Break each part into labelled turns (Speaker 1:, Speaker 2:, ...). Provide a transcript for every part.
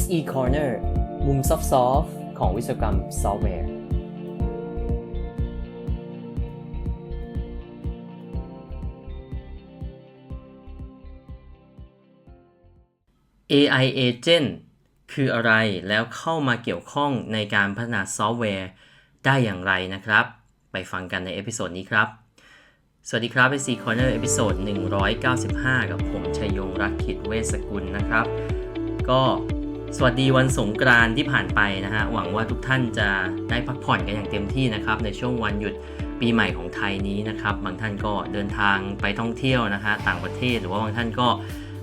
Speaker 1: SE Corner มุมซอฟต์ของวิศวกรรมซอฟต์แวร์ AI Agent คืออะไรแล้วเข้ามาเกี่ยวข้องในการพัฒนาซอฟต์แวร์ได้อย่างไรนะครับ ไปฟังกันในเอพิโซดนี้ครับ สวัสดีครับ IC Corner เอพิโซด195 กับผมชัยยงรักขิดเวสกุลนะครับ ก็ สวัสดีวันสงกรานที่ผ่านไปนะฮะหวังว่าทุกท่านจะได้พักผ่อนกันอย่างเต็มที่นะครับในช่วงวันหยุดปีใหม่ของไทยนี้นะครับบางท่านก็เดินทางไปท่องเที่ยวนะฮะต่างประเทศหรือว่าบางท่านก็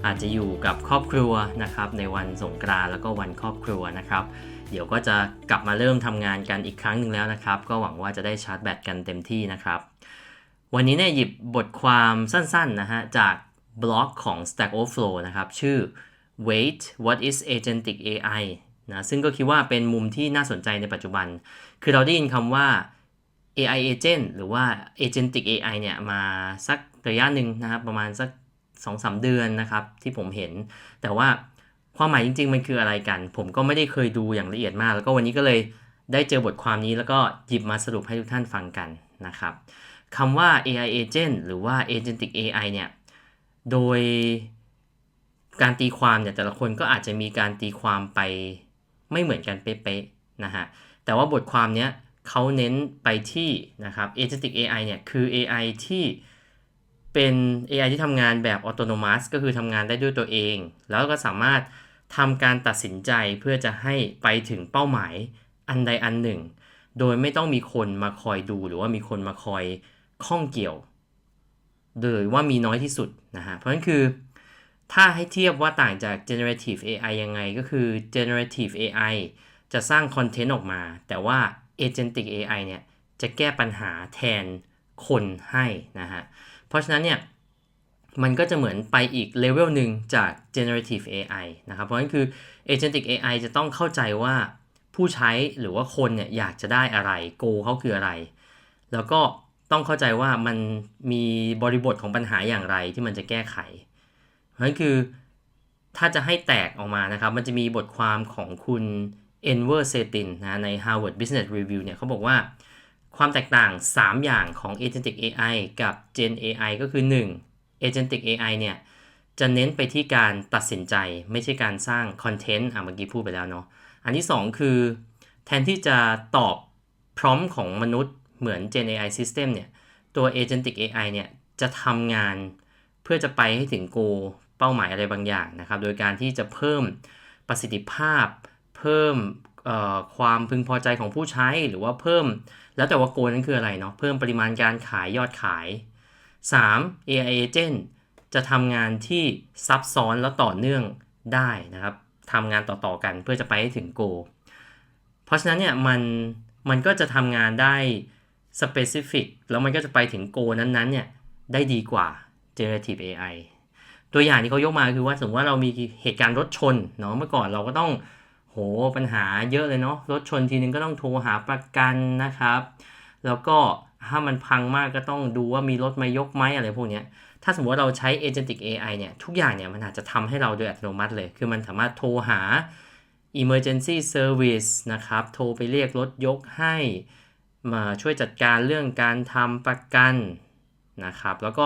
Speaker 1: อาจจะอยู่กับครอบครัวนะครับในวันสงกรานแล้วก็วันครอบครัวนะครับเดี๋ยวก็จะกลับมาเริ่มทำงานกันอีกครั้งหนึ่งแล้วนะครับ ก็หวังว่าจะได้ชาร์จแบตกันเต็มที่นะครับ วันนี้เนี่ยหยิบบทความสั้นๆนะฮะจากบล็อกของ Stack Overflow นะครับชื่อ Wait What is Agentic AI นะซึ่งก็คิดว่าเป็นมุมที่น่าสนใจในปัจจุบัน คือเราได้ยินคำว่า AI agent หรือว่า agentic AI เนี่ยมาสักระยะหนึ่งนะครับ ประมาณสัก 2-3 เดือนนะครับ ที่ผมเห็น แต่ว่าความหมายจริง ๆ มันคืออะไรกัน ผมก็ไม่ได้เคยดูอย่างละเอียดมาก แล้วก็วันนี้ก็เลยได้เจอบทความนี้แล้วก็หยิบมาสรุปให้ทุกท่านฟังกันนะครับคำว่า AI agent หรือว่า agentic AI เนี่ย โดย การตีความเนี่ยแต่ละคนก็อาจจะมีการตีความไปไม่เหมือนกันเป๊ะๆนะฮะแต่ว่าบทความเนี้ยเขาเน้นไปที่นะครับ agentic AI เนี่ยคือ AI ที่เป็น AI ที่ทำงานแบบ autonomous ก็คือทำงานได้ด้วยตัวเอง แล้วก็สามารถทำการตัดสินใจเพื่อจะให้ไปถึงเป้าหมายอันใดอันหนึ่ง โดยไม่ต้องมีคนมาคอยดูหรือว่ามีคนมาคอยข้องเกี่ยวเลยว่ามีน้อยที่สุดนะฮะเพราะฉะนั้นคือ ถ้าให้เทียบว่าต่างจาก generative AI ยังไงก็คือ generative AI จะสร้างคอนเทนต์ออกมา แต่ว่า agentic AI เนี่ยจะแก้ปัญหาแทนคนให้นะฮะ เพราะฉะนั้นเนี่ยมันก็จะเหมือนไปอีกเลเวลหนึ่งจาก generative AI นะครับ เพราะฉะนั้นคือ agentic AI จะต้องเข้าใจว่าผู้ใช้หรือว่าคนเนี่ยอยากจะได้อะไร โกเขาคืออะไร แล้วก็ต้องเข้าใจว่ามันมีบริบทของปัญหาอย่างไรที่มันจะแก้ไข นั้นคือถ้าจะให้แตกออกมานะครับ มันจะมีบทความของคุณ Enver Setin นะใน Harvard Business Review เนี่ยเขาบอกว่าความแตกต่าง 3 อย่างของ Agentic AI กับ Gen AI ก็คือ 1. Agentic AI เนี่ยจะเน้นไปที่การตัดสินใจไม่ใช่การสร้างคอนเทนต์อะเมื่อกี้พูดไปแล้วเนาะอันที่ 2 คือ แทนที่จะตอบพร้อมของมนุษย์เหมือน Gen AI System เนี่ยตัว Agentic AI เนี่ยจะทำงานเพื่อจะไปให้ถึงโก เป้าหมายอะไรบางอย่างนะครับ โดยการที่จะเพิ่มประสิทธิภาพ เพิ่มความพึงพอใจของผู้ใช้หรือว่าเพิ่ม แล้วแต่ว่าโกนั้นคืออะไรเนาะเพิ่มปริมาณการขายยอดขาย 3. AI Agent จะทำงานที่ซับซ้อนแล้วต่อเนื่องได้นะครับทำงานต่อๆกันเพื่อจะไปให้ถึงโก เพราะฉะนั้นเนี่ยมันมันก็จะทำงานได้ specific แล้วมันก็จะไปถึงโกนั้นๆเนี่ยได้ดีกว่า generative AI ตัวอย่างที่เขายกมาคือว่าสมมติว่าเรามีเหตุการณ์รถชนเนาะเมื่อก่อนเราก็ต้องโหปัญหาเยอะเลยเนาะรถชนทีนึงก็ต้องโทรหาประกันนะครับ แล้วก็ถ้ามันพังมากก็ต้องดูว่ามีรถมายกไหมอะไรพวกนี้ถ้าสมมติว่าเราใช้ agentic AI เนี่ยทุกอย่างเนี่ยมันอาจจะทำให้เราโดยอัตโนมัติเลย คือมันสามารถโทรหา emergency service นะครับ โทรไปเรียกรถยกให้มาช่วยจัดการเรื่องการทำประกันนะครับ แล้วก็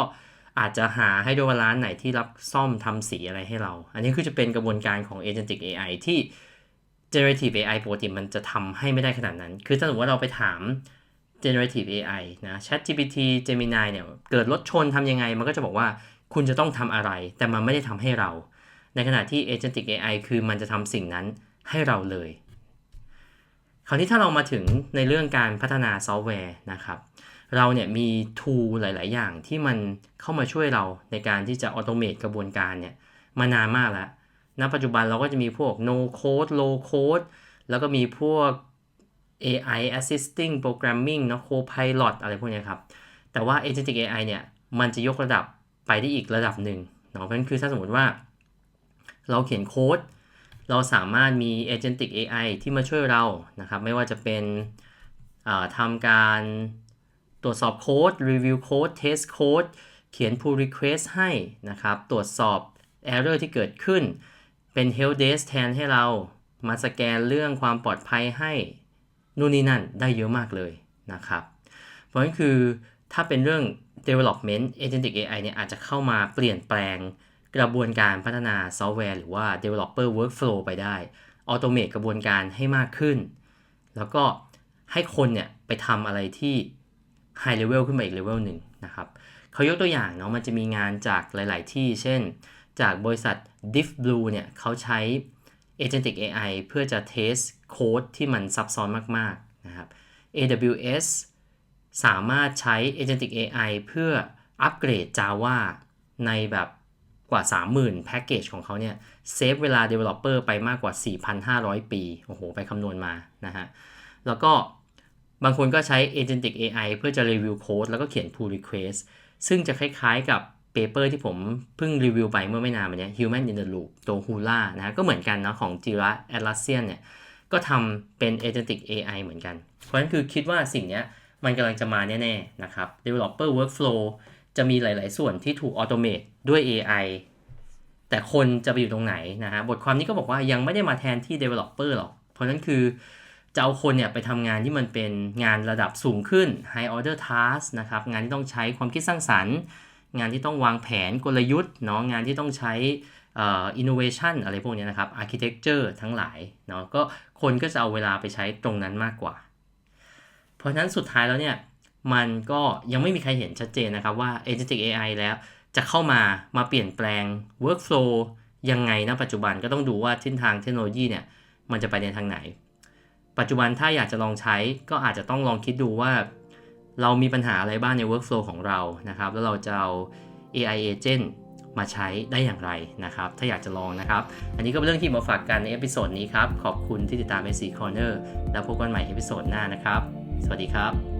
Speaker 1: อาจจะหาให้ด้วยว่าร้านไหนที่รับซ่อมทำสีอะไรให้เรา อันนี้คือจะเป็นกระบวนการของ agentic AI ที่ generative AI ปกติมันจะทำให้ไม่ได้ขนาดนั้น คือถ้าสมมติว่าเราไปถาม generative AI นะ ChatGPT Gemini เนี่ย เกิดรถชนทำยังไง มันก็จะบอกว่าคุณจะต้องทำอะไร แต่มันไม่ได้ทำให้เรา ในขณะที่ agentic AI คือมันจะทำสิ่งนั้นให้เราเลย คราวนี้ถ้าเรามาถึงในเรื่องการพัฒนาซอฟต์แวร์นะครับ เราเนี่ยมี tool หลาย ๆ อย่างที่มันเข้ามาช่วยเราในการที่จะ automate กระบวนการเนี่ยมานานมากแล้วณปัจจุบันเราก็จะมีพวก no code low code แล้วก็มีพวก AI assisting programming เนาะ copilot อะไรพวกนี้ครับ แต่ว่า agentic AI เนี่ย มันจะยกระดับไปได้อีกระดับหนึ่งเนาะเพราะนั้นคือถ้าสมมติว่า เราเขียนโค้ด เราสามารถมี agentic AI ที่มาช่วยเรานะครับ ไม่ว่าจะเป็นทำการ รวจสอบโค้ด review โค้ด test โค้ดเขียน pull request ให้นะครับ ตรวจสอบ error ที่เกิดขึ้น เป็น help desk แทนให้เรามาสแกนเรื่องความปลอดภัยให้นู่นนี่นั่นได้เยอะมากเลยนะครับ เพราะฉะนั้นคือถ้าเป็นเรื่อง development agentic AI เนี่ยอาจจะเข้ามาเปลี่ยนแปลงกระบวนการพัฒนาซอฟต์แวร์หรือว่า developer workflow ไปได้ automate กระบวนการให้มากขึ้น แล้วก็ให้คนเนี่ยไปทำอะไรที่ high level ขึ้นมาอีก level หนึ่งนะครับเขายกตัวอย่างเนาะมันจะมีงานจากหลาย ๆ ที่ เช่น จากบริษัท Diff Blue เนี่ยเขาใช้ Agentic AI เพื่อจะเทสโค้ดที่มันซับซ้อนมาก ๆ นะครับ AWS สามารถใช้ Agentic AI เพื่ออัปเกรด Java ในแบบกว่า 30,000 แพ็กเกจของเขาเนี่ยเซฟเวลา Developer ไปมากกว่า 4,500 ปี โอ้โห ไปคำนวณมานะฮะ แล้วก็ บางคนก็ใช้ Agentic AI เพื่อจะรีวิวโค้ดแล้วก็เขียน pull request ซึ่งจะคล้ายๆกับเปเปอร์ที่ผมเพิ่งรีวิวไปเมื่อไม่นานมานี้ Human in the Loop ตัว Hula นะฮะก็เหมือนกันเนาะของ Jira Atlassian เนี่ยก็ทำเป็น Agentic AI เหมือนกัน เพราะฉะนั้นคือคิดว่าสิ่งนี้มันกำลังจะมาแน่ๆนะครับ Developer Workflow จะมีหลาย ๆ ส่วนที่ถูก Automate ด้วย AI แต่คนจะไปอยู่ตรงไหนนะฮะบทความนี้ก็บอกว่ายังไม่ได้มาแทนที่ Developer หรอก เพราะฉะนั้นคือ จะเอาคนเนี่ยไปทำงานที่มันเป็นงานระดับสูงขึ้น High Order Task นะครับ งานที่ต้องใช้ความคิดสร้างสรรค์ งานที่ต้องวางแผนกลยุทธ์เนาะ งานที่ต้องใช้อ่อ innovation อะไรพวกนี้นะครับ architecture ทั้งหลายเนาะ ก็คนก็จะเอาเวลาไปใช้ตรงนั้นมากกว่า เพราะฉะนั้นสุดท้ายแล้วเนี่ย มันก็ยังไม่มีใครเห็นชัดเจนนะครับว่า agentic AI แล้วจะเข้ามามาเปลี่ยนแปลง workflow ยังไงนะปัจจุบันก็ต้องดูว่าทิศทางเทคโนโลยีเนี่ยมันจะไปในทางไหน ปัจจุบันถ้าอยากจะลองใช้ก็อาจจะต้องลองคิดดูว่า เรามีปัญหาอะไรบ้างใน workflow ของเรานะครับ แล้วเราจะเอา AI agent มาใช้ได้อย่างไรนะครับ ถ้าอยากจะลองนะครับ อันนี้ก็เป็นเรื่องที่มาฝากกันในเอพิโซดนี้ครับ ขอบคุณที่ติดตาม AC Corner แล้วพบกันใหม่เอพิโซดหน้านะครับ สวัสดีครับ